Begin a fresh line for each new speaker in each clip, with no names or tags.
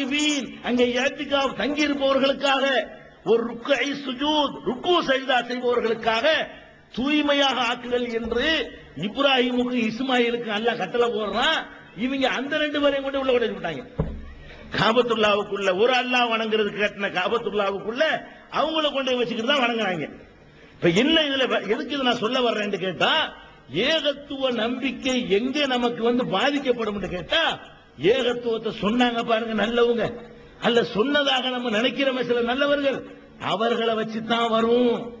ஆக்கிபீன் அங்கே ஏத்திகாப் தங்கி இருப்பவர்களுக்காக ஒரு ருக்கை சுஜூத் ருக்கு சஜிதா செய்பவர்களுக்காக தூய்மையாக ஆக்குதல் என்று இப்ராஹிமுக்கு இஸ்மாயிலுக்கு நல்லா கட்டளை போடுறான் இவங்க அந்த ரெண்டு பேரையும் கொண்டு உள்ள கொண்டு விட்டாங்க. காபத்துல்லாவுக்குள்ள ஒரு அல்லா வணங்குறது கேட்டின காபத்துல்லாவுக்குள்ள அவங்கள கொண்டு வச்சுக்கிட்டு தான் வணங்குறாங்க. இப்ப என்ன இதுல எதுக்கு இதை நான் சொல்ல வர்றேன்னு கேட்டா ஏகத்துவ நம்பிக்கை எங்க நமக்கு வந்து பாதிக்கப்படும் கேட்டா ஏகத்துவத்தை சொன்னாங்க பாருங்க நல்லவங்க. அல்ல சொன்னதாக நம்ம நினைக்கிறோமே சில நல்லவர்கள். அவர்களை வச்சுதான் வரும்.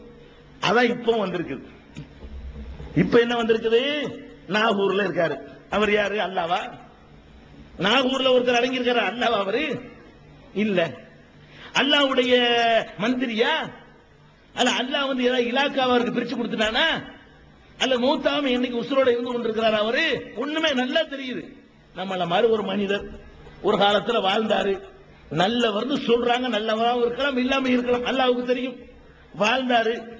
அதான் இப்போ வந்திருக்குது. இப்ப என்ன வந்திருக்குது? நாகூர்ல இருக்காரு. அவர் யாரு? அல்லாவா? நாகூர்ல ஒருத்தர் அடங்கியிருக்காரு. அல்லாவா அவரு? இல்ல. அல்லாவுடைய மந்திரியா? அல்ல அல்லாஹ் வந்து ஏதாவது இலாக்காவா அவருக்கு பிரிச்சு கொடுத்துட்டானா? அல்ல மூத்தாம இன்னைக்கு உசுரோட இருந்து கொண்டிருக்கிறார் அவரு? ஒண்ணுமே நல்லா தெரியுது. நம்மள மாதிரி ஒரு மனிதர் ஒரு காலத்துல வாழ்ந்தாரு. நல்லவர்னு சொல்றாங்க நல்லவராகவும் இருக்கலாம் இல்லாம இருக்கலாம். அல்லாவுக்கு தெரியும். வாழ்ந்தாரு.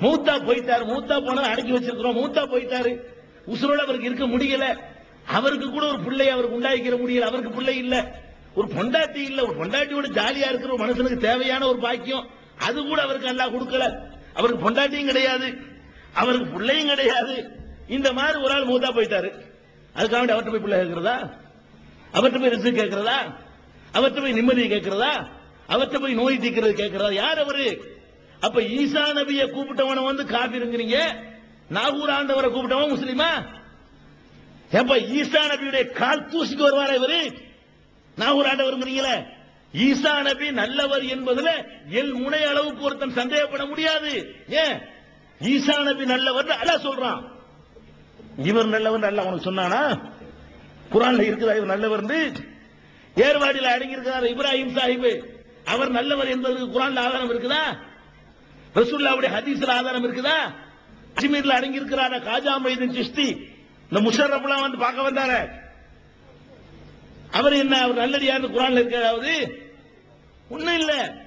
மூத்தா போயிட்டாரு. மூத்தா போனதை அடக்கி வச்சிருக்கிறோம். மூத்தா போயிட்டாரு. உசுரோட அவருக்கு இருக்க முடியல. அவருக்கு கூட ஒரு பிள்ளை அவருக்கு உண்டாக்கிற முடியல. அவருக்கு பிள்ளை இல்ல. ஒரு பொண்டாட்டி இல்ல. ஒரு பொண்டாட்டியோட ஜாலியா இருக்கிற ஒரு மனுஷனுக்கு தேவையான ஒரு பாக்கியம். அது கூட அவருக்கு அல்லா கொடுக்கல. அவருக்கு பொண்டாட்டியும் கிடையாது. அவருக்கு பிள்ளையும் கிடையாது. இந்த மாதிரி ஒரு ஆள் மூத்தா போயிட்டாரு. அதுக்காக வேண்டி அவர்கிட்ட போய் பிள்ளை கேட்கிறதா? அவர்கிட்ட போய் ரிசு கேட்கிறதா? அவர்கிட்ட போய் நிம்மதி கேட்கிறதா? அவர்கிட்ட போய் நோய் தீக்கிறது கேட்கிறதா? யார் அவரு? அப்ப ஈசா நபியை கூப்பிட்டவன வந்து காபிருங்கிறீங்க. நாகூர் ஆண்டவரை கூப்பிட்டவன் முஸ்லீமா? ஏப்பா ஈசா நபியுடைய கால் தூசிக்கு வருவாரா இவரு? நாகூர் ஆண்டவருங்கிறீங்களே. ஈசா நபி நல்லவர் என்பதுல எல் முனை அளவுக்கு ஒருத்தன் சந்தேகப்பட முடியாது. ஏன்? ஈசா நபி நல்லவர் அல்ல சொல்றான். இவர் நல்லவர் அல்ல உனக்கு சொன்னானா? குரான்ல இருக்குதா இவர் நல்லவர் ஏர்வாடியில் அடங்கியிருக்கிறார் இப்ராஹிம் சாஹிப். அவர் நல்லவர் என்பதற்கு குரான்ல ஆதாரம் இருக்குதா? ரசூல்லாவுடைய ஹதீஸ்ல ஆதாரம் இருக்குதா? அஜ்மீர்ல அடங்கி இருக்கிறார காஜா மைதீன் சிஸ்தி இந்த முஷரப்லாம் வந்து பார்க்க வந்தார. அவர் என்ன அவர் நல்லடியார் குரான்ல இருக்கிறாவது ஒண்ணும் இல்ல.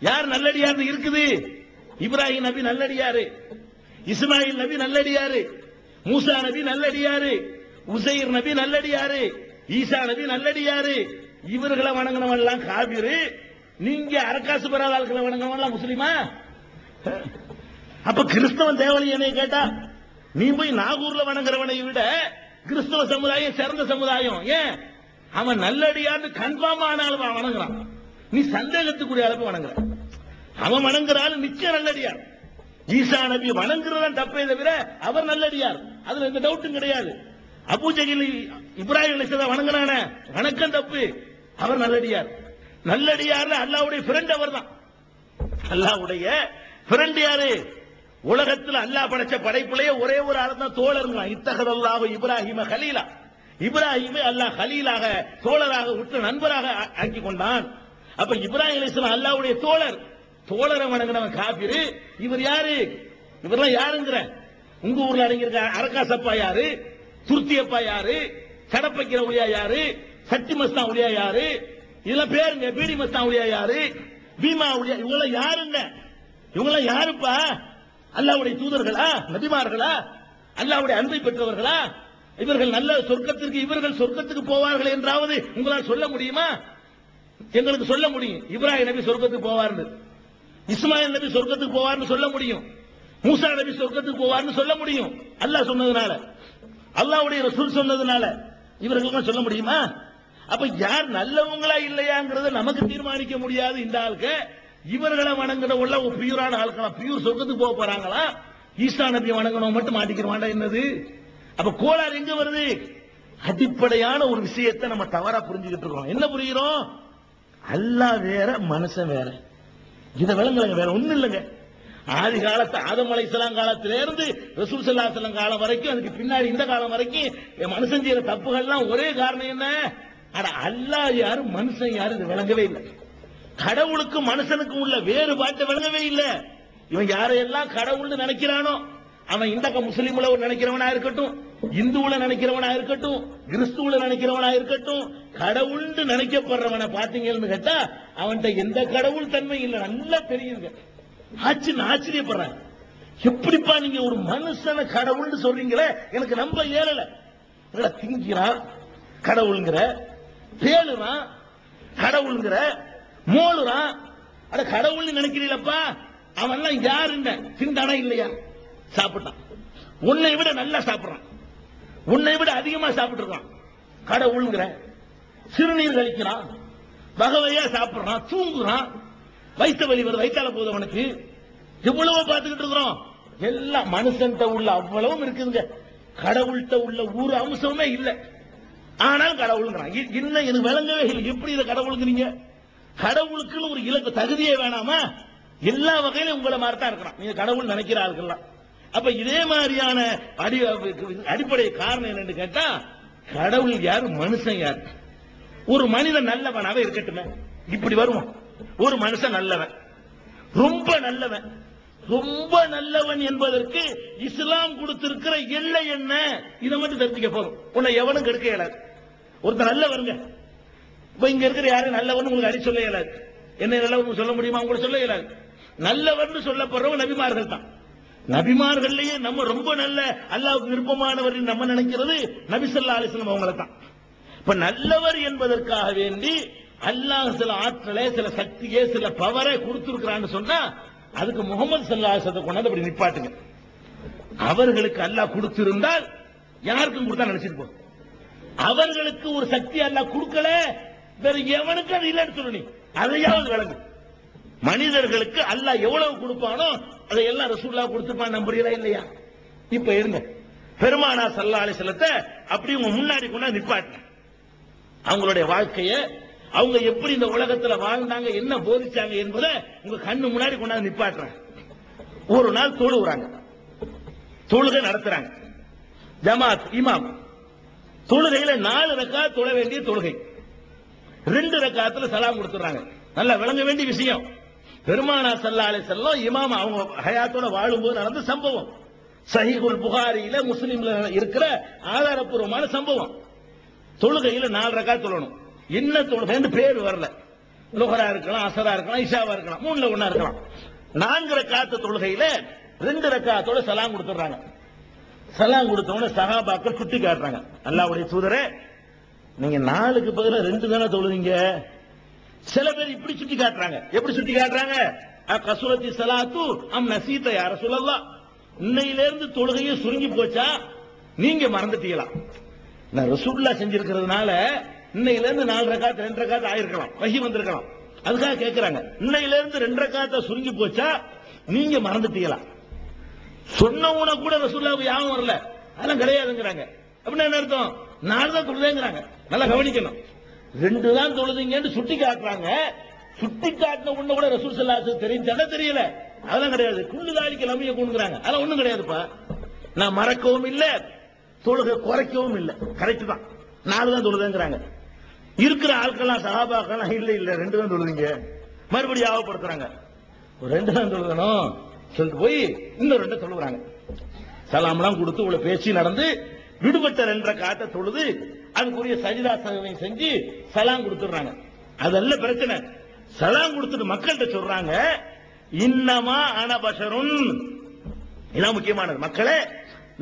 யார் நல்லடியார் இருக்குது? இப்ராஹிம் நபி நல்லடியாரு. இஸ்மாயில் நபி நல்லடியாரு. மூசா நபி நல்லடியாரு உசைர் நபி நல்லடியாரு ஈசா நபி நல்லடியாரு. இவர்களை வணங்கினவன் எல்லாம் காபிரு. நீங்க அரக்காசு பெறாத ஆட்களை வணங்கினவன் எல்லாம் முஸ்லிமா? அப்ப கிறிஸ்தவன் தேவலி என்னை கேட்டா நீ போய் நாகூர்ல வணங்குறவனை விட கிறிஸ்தவ சமுதாயம் சிறந்த சமுதாயம். ஏன்? அவன் நல்லடியான்னு கன்ஃபார்ம் ஆனாலும் அவன் வணங்குறான். நீ சந்தேகத்துக்குரிய அளவு வணங்குற. அவன் வணங்குறாலும் நிச்சயம் நல்லடியார். ஈசா நபி வணங்குறதான் தப்பே தவிர அவர் நல்லடியார். அதுல எந்த டவுட்டும் கிடையாது. அபூஜகில் இப்ராஹிம் அலிஸ்லாம் வணங்குறானே வணக்கம் தப்பு. அவர் நல்லடியார். நல்லடியார் அல்லாவுடைய ஃப்ரெண்ட் அவர் தான் அல்லாவுடைய ஃப்ரெண்ட் யாரு? உலகத்துல அல்லாஹ் படைச்ச படைப்புலயே ஒரே ஒரு ஆள் தான் தோழருங்க இத்தகதல்லாஹு இப்ராஹிம கலீலா இப்ராஹிமை அல்லாஹ் கலீலாக தோழராக விட்டு நண்பராக ஆக்கி கொண்டான். அப்ப இப்ராஹிம் அலிஸ்லாம் அல்லாஹ்வுடைய தோழர். தோழரை வணங்கினவன் காபிரு. இவர் யாரு? இவரெல்லாம் யாருங்கிற? உங்க ஊர்ல அடங்கியிருக்க அரக்காசப்பா யாரு? துருத்தியப்பா யாரு? கடப்பைக்கிற ஒளியா யாரு? சட்டி மஸ்தான் ஒளியா யாரு? இதெல்லாம் பேருங்க பீடி மஸ்தான் ஒளியா யாரு? பீமா ஒளியா இவங்கள யாருங்க இவங்கள யாருப்பா? அல்லாவுடைய தூதர்களா? நபிமார்களா? அல்லாவுடைய அன்பை பெற்றவர்களா? இவர்கள் நல்ல சொர்க்கத்திற்கு இவர்கள் சொர்க்கத்துக்கு போவார்கள் என்றாவது உங்களால் சொல்ல முடியுமா? எங்களுக்கு சொல்ல முடியும். இப்ராஹிம் நபி சொர்க்கத்துக்கு போவார்னு. இஸ்மாயில் நபி சொர்க்கத்துக்கு போவார்னு சொல்ல முடியும். மூசா நபி சொர்க்கத்துக்கு போவார்னு சொல்ல முடியும். அல்லாஹ் சொன்னதுனால. அல்லாவுடைய ரசூல் சொன்னதுனால. இவர்களுக்கு சொல்ல முடியுமா? அப்ப யார் நல்லவங்களா இல்லையாங்கிறத நமக்கு தீர்மானிக்க முடியாது இந்த ஆளுக்கு. இவர்களை வணங்குற உள்ள ஒரு பியூரான ஆட்களா பியூர் சொர்க்கத்துக்கு போக போறாங்களா? ஈசா நபியை வணங்கணும் மட்டும் மாட்டிக்கிறவாண்டா என்னது? அப்ப கோளாறு எங்க வருது? அடிப்படையான ஒரு விஷயத்தை நம்ம தவறா புரிஞ்சுக்கிட்டு இருக்கோம். என்ன புரிகிறோம்? அல்லாஹ் வேற மனுஷன் வேற. இதை விளங்குறங்க வேற ஒண்ணு இல்லைங்க. ஆதி காலத்து ஆதம் அலைசலாம் காலத்திலிருந்து ரசூல் ஸல்லல்லாஹு காலம் வரைக்கும் அதுக்கு பின்னாடி இந்த காலம் வரைக்கும் என் மனுஷன் செய்யற தப்புகள்லாம் ஒரே காரணம் என்ன? ஆனா அல்லாஹ் யாரும் மனுஷன் யாரும் இது விளங்கவே இல்லை. கடவுளுக்கும் மனுஷனுக்கும் உள்ள வேறுபாட்டை விளங்கவே இல்லை. இவன் யாரையெல்லாம் கடவுள்னு நினைக்கிறானோ அவன் இந்த முஸ்லீம்ல ஒரு நினைக்கிறவனா இருக்கட்டும் இந்துவுல நினைக்கிறவனா இருக்கட்டும் கிறிஸ்துவுல நினைக்கிறவனா இருக்கட்டும் கடவுள்னு நினைக்கப்படுறவனை பாத்தீங்கன்னு கேட்டா அவன்கிட்ட எந்த கடவுள் தன்மை இல்லை. நல்லா தெரியுங்க. ஆச்சுன்னு ஆச்சரியப்படுறேன். எப்படிப்பா நீங்க ஒரு மனுஷன கடவுள்னு சொல்றீங்களே? எனக்கு நம்ப ஏறல. திங்கிறான் கடவுளுங்கிற. பேலுறான் கடவுள்ங்கிற. மோளுறான் அட கடவுள்னு நினைக்கிறீங்களப்பா? அவன்லாம் யாருன்னு திண்டானா இல்லையா? சாப்பிட்டான். உன்னை விட நல்லா சாப்பிடுறான். உன்னை விட அதிகமா சாப்பிட்டு இருக்கான் கடவுள்ங்கிற. சிறுநீர் கழிக்கிறான். வகவையா சாப்பிடுறான். தூங்குறான். வயிற்று வலி வருது வயிற்றால போதும் அவனுக்கு. எவ்வளவோ பார்த்துக்கிட்டு இருக்கிறோம். எல்லாம் மனுஷன்ட்ட உள்ள அவ்வளவும் இருக்குதுங்க. கடவுள்கிட்ட உள்ள ஒரு அம்சமே இல்லை. ஆனால் கடவுளுங்கிறான். என்ன இன்னும் எனக்கு விளங்கவே இல்லை. எப்படி இதை கடவுளுங்கிறீங்க? கடவுளுக்குன்னு ஒரு இலக்கு தகுதியே வேணாமா? எல்லா வகையிலும் உங்களை மாதிரி தான் இருக்கிறான். நீங்க கடவுள் நினைக்கிறார்கள்லாம் அப்ப இதே மாதிரியான அடி அடிப்படை காரணம் என்னன்னு கேட்டா கடவுள் யாரு? மனுஷன் யாரு? ஒரு மனிதன் நல்லவனாவே இருக்கட்டுமே. இப்படி வருவான். ஒரு மனுஷன் நல்லவன். ரொம்ப நல்லவன். ரொம்ப நல்லவன் என்பதற்கு இஸ்லாம் கொடுத்திருக்கிற எல்லை என்ன? இதை மட்டும் தெரிஞ்சுக்க போதும். உன்னை எவனும் கெடுக்க இயலாது. ஒருத்தர் நல்லவருங்க. இப்ப இங்க இருக்கிற யாரும் நல்லவன் உங்களுக்கு அடி சொல்ல இயலாது. என்ன நல்லவன் சொல்ல முடியுமா? உங்களுக்கு சொல்ல இயலாது. நல்லவன் சொல்லப்படுறவங்க நபிமார்கள் தான். நபிமார்கள்லயே நம்ம ரொம்ப நல்ல அல்லாவுக்கு விருப்பமானவர் நம்ம நினைக்கிறது நபிசல்லா அலிஸ்லம் அவங்களை தான் இப்ப நல்லவர் என்பதற்காக வேண்டி அல்லாஹ் சில ஆற்றலை சில சக்தியை சில பவரை கொடுத்துருக்கிறான்னு சொன்னா அதுக்கு முகமது சல்லாசத்தை கொண்டாந்து அப்படி நிப்பாட்டுங்க. அவர்களுக்கு அல்லாஹ் கொடுத்திருந்தால் யாருக்கும் கொடுத்தா நினைச்சிருப்போம் அவர்களுக்கு ஒரு சக்தி அல்லாஹ் கொடுக்கல வேற எவனுக்கு அது இல்லைன்னு சொல்லு நீ. அதையாவது விளங்கு. மனிதர்களுக்கு அல்லாஹ் எவ்வளவு கொடுப்பானோ அதை எல்லாம் ரசூல்லா கொடுத்துருப்பான் நம்புறீங்களா இல்லையா? இப்ப இருங்க. பெருமானா சல்லா அலிசல்லத்தை அப்படி உங்க முன்னாடி கொண்டாந்து நிப்பாட்டு அவங்களுடைய வாழ்க்கையை அவங்க எப்படி இந்த உலகத்துல வாழ்ந்தாங்க என்ன போதிச்சாங்க என்பதை உங்க கண்ணு முன்னாடி கொண்டாந்து நிப்பாட்டுறாங்க ஒரு நாள் தொழுவுறாங்க தொழுகை நடத்துறாங்க. ஜமாத் இமாம். தொழுகையில நாலு ரக்கா தொழ வேண்டிய தொழுகை. ரெண்டு ரக்காத்துல சலாம் கொடுத்துறாங்க. நல்லா விளங்க வேண்டிய விஷயம். பெருமானா சல்லா அலி செல்லம் இமாம் அவங்க ஹயாத்தோட வாழும்போது நடந்த சம்பவம். சஹிகுல் புகாரியில முஸ்லீம்ல இருக்கிற ஆதாரப்பூர்வமான சம்பவம். தொழுகையில நாலு ரக்கா தொழணும். என்ன தொழுகைன்னு பேர் வரல. லுகரா இருக்கலாம் அசரா இருக்கலாம் இஷாவா இருக்கலாம் மூணுல ஒன்னா இருக்கலாம். நான்கு ரக்காத்து தொழுகையில ரெண்டு ரக்காத்தோட சலாம் கொடுத்துறாங்க சலாம் கொடுத்தவன சகாபாக்கள் சுட்டி காட்டுறாங்க. அல்லாவுடைய தூதரே நீங்க நாலுக்கு பதிலாக ரெண்டு தானே தொழுவீங்க? சில பேர் இப்படி சுட்டி காட்டுறாங்க. எப்படி சுட்டி காட்டுறாங்க? கசுரத்தி சலாத்து அம் நசீத்த யார சொல்லலாம் இன்னையில இருந்து தொழுகையே சுருங்கி போச்சா? நீங்க மறந்துட்டீங்களா? நான் ரசூல்லா செஞ்சிருக்கிறதுனால இன்னையில இருந்து நாலு ரக்காத்து ரெண்டு காத்து ஆயிருக்கலாம். வகி வந்திருக்கலாம். அதுக்காக கேட்கறாங்க இன்னையில இருந்து ரெண்டு காத்த சுருங்கி போச்சா? நீங்க மறந்துட்டீங்களா? சொன்னவன கூட ரசூல்லாவுக்கு யாரும் வரல. அதெல்லாம் கிடையாதுங்கிறாங்க. அப்படின்னா என்ன அர்த்தம்? நாலு தான் தொழுதேங்கிறாங்க. நல்லா கவனிக்கணும். ரெண்டு தான் தொழுதுங்கன்னு சுட்டி காட்டுறாங்க. சுட்டி காட்டின உடனே கூட ரசூல் சல்லாசு தெரிஞ்சதா தெரியல? அதெல்லாம் கிடையாது. குண்டு தாடிக்கு லம்பிய கொண்டுங்கிறாங்க. அதெல்லாம் ஒண்ணும் கிடையாதுப்பா. நான் மறக்கவும் இல்லை தொழுகை குறைக்கவும் இல்லை. கரெக்ட் தான். நாலு தான் தொழுதேங்கிறாங்க. இருக்கிற ஆட்கள்லாம் சகாபாக்கெல்லாம் இல்ல இல்ல ரெண்டு தான் தொழுதீங்க மறுபடியும் ஆவப்படுத்துறாங்க. ஒரு ரெண்டு தான் தொழுகணும் சொல்லிட்டு போய் இன்னும் ரெண்டு தொழுகிறாங்க சலாம்லாம் கொடுத்து உள்ள பேச்சு நடந்து விடுபட்ட என்ற காட்ட தொழுது அதுக்குரிய சஜிதா சகவை செஞ்சு சலாம் கொடுத்துடுறாங்க. அதல்ல பிரச்சனை. சலாம் கொடுத்துட்டு மக்கள்கிட்ட சொல்றாங்க இன்னமா அனபசரும் இதான் முக்கியமானது. மக்களே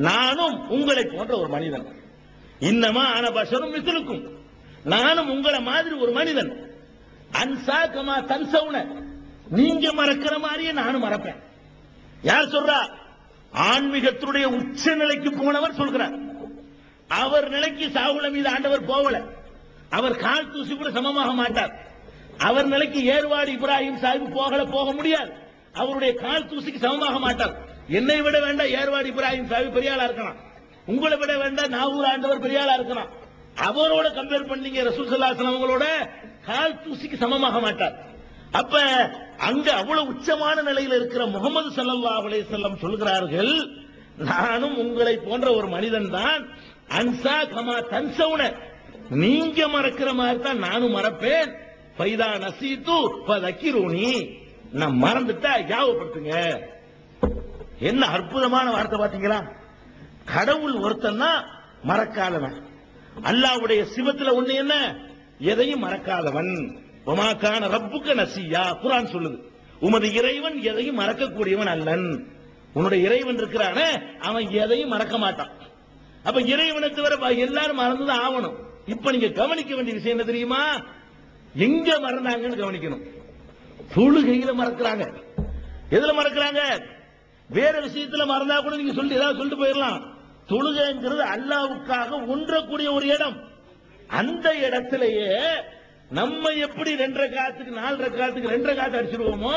நானும் உங்களை போன்ற ஒரு மனிதன். இன்னமா அனபஷரும் மிசிலுக்கும் நானும் உங்களை மாதிரி ஒரு மனிதன். அன்சா கமா தன்சவுன. நீங்க மறக்கிற மாதிரியே நானும் மறப்பேன். யார் சொல்றா? ஆன்மீகத்துடைய உச்ச நிலைக்கு போனவர் சொல்கிறார். அவர் நிலைக்கு சாகுல மீது ஆண்டவர் போகல. அவர் கால் தூசி கூட சமமாக மாட்டார். அவர் நிலைக்கு ஏர்வாடு இப்ராஹிம் சாஹிப் போகல போக முடியாது. அவருடைய கால் தூசிக்கு சமமாக மாட்டார். என்னை விட வேண்டாம் ஏர்வாடு இப்ராஹிம் சாஹிப் பெரியாளா இருக்கலாம். உங்களை விட வேண்டாம் நாகூர் ஆண்டவர் பெரியாளா இருக்கலாம். அவரோட கம்பேர் பண்ணீங்க ரசூல் சல்லாசன் அவங்களோட கால் தூசிக்கு சமமாக மாட்டார். அப்ப அங்க அவ்வளவு உச்சமான நிலையில் இருக்கிற முகமது சல்லா அலைஹி வஸல்லம் சொல்கிறார்கள் நானும் உங்களை போன்ற ஒரு மனிதன் தான் அன்சா கமா தன்சவுன. நீங்க மறக்கிற மாதிரி தான் நானும் மறப்பேன். பைதா நசீத்து பதக்கிருனி நான் மறந்துட்டா ஞாபகப்படுத்துங்க என்ன அற்புதமான வார்த்தை பாத்தீங்களா கடவுள் ஒருத்தன் தான் மறக்காதவன். அல்லாவுடைய சிவத்துல ஒண்ணு என்ன? எதையும் மறக்காதவன். உமாக்கான ரப்புக்க நசியா? குரான் சொல்லுது. உமது இறைவன் எதையும் மறக்கக்கூடியவன் அல்லன். உன்னுடைய இறைவன் இருக்கிறானே அவன் எதையும் மறக்க மாட்டான். அப்ப இறைவனை தவிர எல்லாரும் மறந்துதான் ஆகணும். இப்ப நீங்க கவனிக்க வேண்டிய விஷயம் என்ன தெரியுமா? எங்க மறந்தாங்கன்னு கவனிக்கணும். தொழுகையில மறக்கிறாங்க. எதுல மறக்கிறாங்க? வேற விஷயத்துல மறந்தா கூட நீங்க சொல்லி ஏதாவது சொல்லிட்டு போயிடலாம். தொழுகைங்கிறது அல்லாவுக்காக ஒன்றக்கூடிய ஒரு இடம். அந்த இடத்திலேயே நம்ம எப்படி ரெண்டரை காலத்துக்கு நாலரை காத்துக்கு ரெண்டரை காத்து அடிச்சிருவோமோ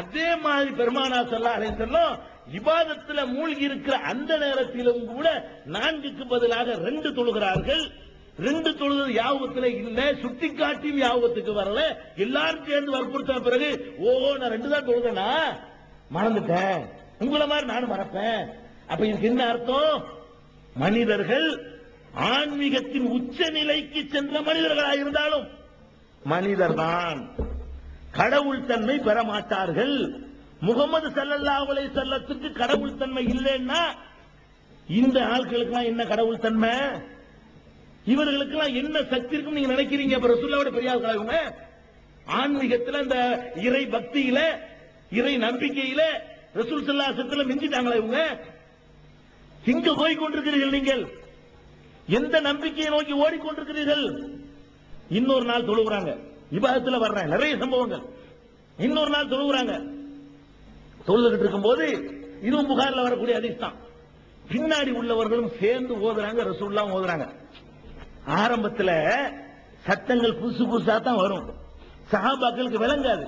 அதே மாதிரி பெருமானா சொல்லா அலைந்தெல்லாம் விவாதத்தில் மூழ்கி இருக்கிற அந்த நேரத்திலும் கூட நான்குக்கு பதிலாக ரெண்டு தொழுகிறார்கள். ரெண்டு தொழுது யாபத்தில் இல்லை சுட்டி காட்டியும் யாபத்துக்கு வரல. எல்லாரும் சேர்ந்து வற்புறுத்தின பிறகு ஓ நான் ரெண்டு தான் தொழுதனா? மறந்துட்டேன். உங்களை மாதிரி நானும் மறப்பேன். அப்ப இதுக்கு என்ன அர்த்தம்? மனிதர்கள் ஆன்மீகத்தின் உச்ச நிலைக்கு சென்ற மனிதர்களாக இருந்தாலும் மனிதர்தான். கடவுள் தன்மை பெற மாட்டார்கள். முகமது சல்லல்லா அலைஹி செல்லத்துக்கு கடவுள் தன்மை இல்லைன்னா இந்த ஆட்களுக்கு என்ன கடவுள் தன்மை? இவர்களுக்கெல்லாம் என்ன சக்தி இருக்குன்னு நீங்க நினைக்கிறீங்க? அப்ப ரசூல்லாவோட பெரிய இவங்க. ஆன்மீகத்துல இந்த இறை பக்தியில இறை நம்பிக்கையில ரசூல் சல்லாசத்துல மிஞ்சிட்டாங்களா இவங்க. எங்க போய் கொண்டிருக்கிறீர்கள் நீங்கள். எந்த நம்பிக்கையை நோக்கி ஓடிக்கொண்டிருக்கிறீர்கள்? இன்னொரு நாள் தொழுகிறாங்க விவாதத்துல வர்றாங்க நிறைய சம்பவங்கள். இன்னொரு நாள் தொழுகிறாங்க தொழுதுகிட்டு இருக்கும்போது இதுவும் புகார்ல வரக்கூடிய ஹதீஸ் தான். பின்னாடி உள்ளவர்களும் சேர்ந்து ஓதுறாங்க ரசூல்லாம் ஓதுறாங்க. ஆரம்பத்துல சத்தங்கள் புதுசு புதுசா தான் வரும். சஹாபாக்களுக்கு விளங்காது.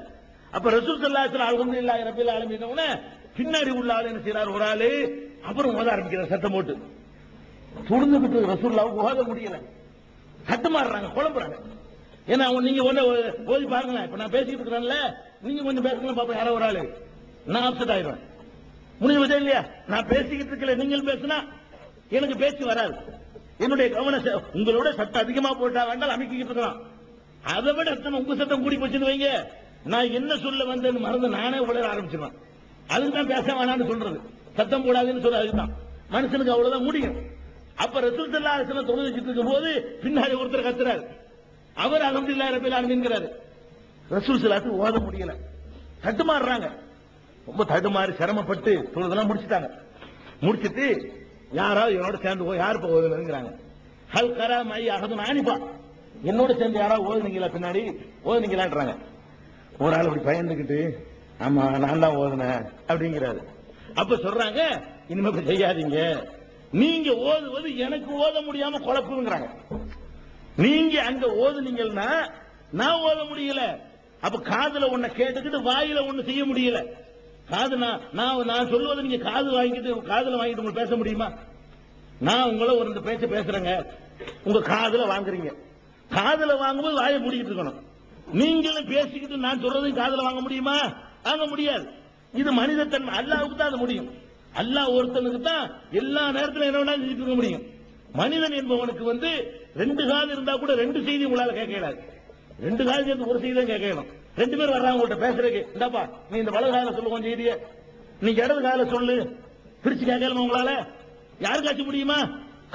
அப்ப ரசூல் சல்லாத்துல அல்ஹம்துலில்லாஹி ரப்பில் ஆலமீன் பின்னாடி உள்ள ஆள் என்ன செய்யறார் ஒரு ஆளு அப்புறம் ஓத ஆரம்பிக்கிறார் சத்தம் போட்டு. துணிந்துகிட்டு ரசூல்லாவுக்கு ஓத முடியல தட்டுமாறுறாங்க குழம்புறாங்க. ஏன்னா அவங்க நீங்க ஒண்ணு ஓதி பாருங்களேன். இப்ப நான் பேசிட்டு இருக்கிறேன்ல நீங்க கொஞ்சம் பேசுங்களேன் பாப்பா யாரோ ஒரு ஆளு. நான் அப்செட் ஆயிடுவேன். முடிஞ்சு வச்சா இல்லையா? நான் பேசிக்கிட்டு இருக்கல நீங்கள் பேசுனா எனக்கு பேச்சு வராது. என்னுடைய கவன உங்களோட சத்தம் அதிகமா போட்டா வேண்டாம் அமைக்கிட்டு இருக்கலாம். அதை விட சத்தம் உங்க சத்தம் கூடி போச்சுன்னு வைங்க. நான் என்ன சொல்ல வந்தேன்னு மறந்து நானே உளர ஆரம்பிச்சிருவேன். அதுக்கு தான் பேச வேணாம்னு சொல்றது. சத்தம் போடாதுன்னு சொல்றது மனுஷனுக்கு அவ்வளவுதான் முடியும். அப்ப ரசூல் சல்லா அலிஸ்லாம் தொழுது வச்சுட்டு இருக்கும் போது பின்னாடி ஒருத்தர் கத்துறாரு. அவர் அலமதுல்லா ரபில் ஆலமீன்கிறாரு ரசூல் சலாத்து ஓத முடியல. தட்டுமாறுறாங்க ரொம்ப தடுமாறி சிரமப்பட்டு தொழுதெல்லாம் முடிச்சிட்டாங்க. முடிச்சிட்டு யாராவது என்னோட சேர்ந்து போய் யார் இப்போ ஓதுனுங்கிறாங்க ஹல் கரா மை அகது நானிப்பா என்னோட சேர்ந்து யாராவது ஓதுனீங்களா பின்னாடி? ஓதுனீங்களான்றாங்க. ஒரு ஆள் அப்படி பயந்துக்கிட்டு ஆமா நான் தான் ஓதுனேன் அப்படிங்கிறாரு. அப்ப சொல்றாங்க இனிமே செய்யாதீங்க. நீங்க ஓதுவது எனக்கு ஓத முடியாம குழப்புங்கிறாங்க நீங்க அங்க ஓதுனீங்கன்னா நான் ஓத முடியல. அப்ப காதுல ஒன்ன கேட்டுக்கிட்டு வாயில ஒண்ணு செய்ய முடியல. காது நான் நான் நான் சொல்லுவதை நீங்க காது வாங்கிட்டு காதுல வாங்கிட்டு உங்களுக்கு பேச முடியுமா? நான் உங்களை ஒரு ரெண்டு பேச்ச பேசுறேங்க. உங்க காதுல வாங்குறீங்க. காதுல வாங்கும்போது வாயை மூடிக்கிட்டு இருக்கணும். நீங்களும் பேசிக்கிட்டு நான் சொல்றதையும் காதுல வாங்க முடியுமா? வாங்க முடியாது. இது மனிதத்தன்மை அல்லாவுக்கு தான் அது முடியும். அல்லாஹ் ஒருத்தனுக்கு தான் எல்லா நேரத்திலும் என்ன வேணாலும் செஞ்சுட்டு இருக்க முடியும். மனிதன் என்பவனுக்கு வந்து ரெண்டு காது இருந்தா கூட ரெண்டு செய்தி உங்களால கேட்க இயலாது. ரெண்டு காது சேர்ந்து ஒரு செய்தி தான் கேட்கணும் ரெண்டு பேர் வர்றாங்க உங்கள்கிட்ட பேசுறதுக்கு இந்தாப்பா நீ இந்த வலது கால சொல்லு கொஞ்சம் செய்திய. நீ இடது கால சொல்லு. பிரிச்சு கேட்கலாமா உங்களால? யாருக்காச்சும் முடியுமா?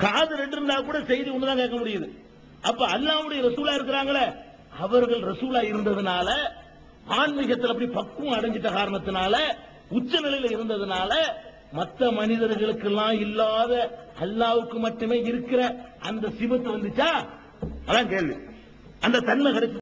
காது ரெண்டு இருந்தா கூட செய்தி ஒண்ணுதான் கேட்க முடியுது. அப்ப அல்லாவுடைய ரசூலா இருக்கிறாங்களே அவர்கள் ரசூலா இருந்ததுனால ஆன்மீகத்தில் அப்படி பக்குவம் அடைஞ்சிட்ட காரணத்தினால உச்ச நிலையில இருந்ததுனால மற்ற மனிதர்களுக்கெல்லாம் இல்லாத அல்லாவுக்கு மட்டுமே இருக்கிற அந்த சிவத்து வந்துச்சா? அதான் கேள்வி. அந்த தன்மை கிடைச்சு